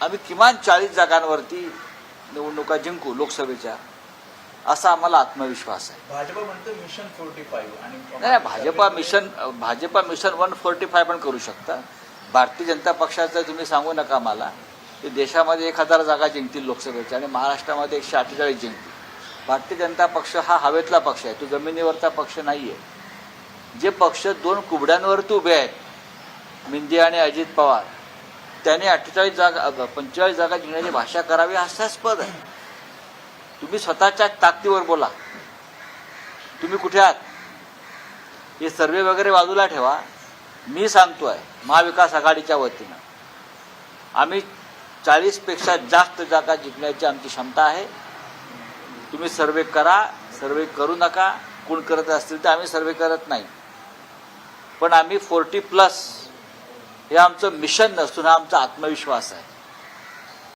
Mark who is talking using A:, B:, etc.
A: आम्ही किमान चाळीस जागांवरती निवडणुका जिंकू लोकसभेच्या असा आम्हाला आत्मविश्वास आहे.
B: भाजप म्हणतं मिशन फोर्टी फाईव्ह आणि
A: नाही नाही, Bhajpa mission Bhajpa mission one forty five पण करू शकता. भारतीय जनता पक्षाचं तुम्ही सांगू नका मला की देशामध्ये एक हजार जागा जिंकतील लोकसभेच्या आणि महाराष्ट्रामध्ये एकशे अठ्ठेचाळीस जिंकतील. भारतीय जनता पक्ष हा हवेतला पक्ष आहे तो जमिनीवरचा पक्ष नाही आहे जे पक्ष दोन कुबड्यांवरती उभे आहेत मिंदे आणि अजित पवार त्याने अठ्ठेचाळीस जागा पंचेचाळीस जागा जिंकण्याची भाषा करावी हास्यास्पद आहे. तुम्ही स्वतःच्या ताकदीवर बोला. तुम्ही कुठे आहात? हे सर्वे वगैरे बाजूला ठेवा. मी सांगतोय महाविकास आघाडीच्या वतीनं. आम्ही चाळीसपेक्षा जास्त जागा जिंकण्याची आमची क्षमता आहे. तुम्ही सर्वे करा. सर्वे करू नका. कोण करत असतील तर आम्ही सर्वे करत नाही. पण आम्ही फोर्टी प्लस हे आमचं मिशन नसून हा आमचा आत्मविश्वास आहे.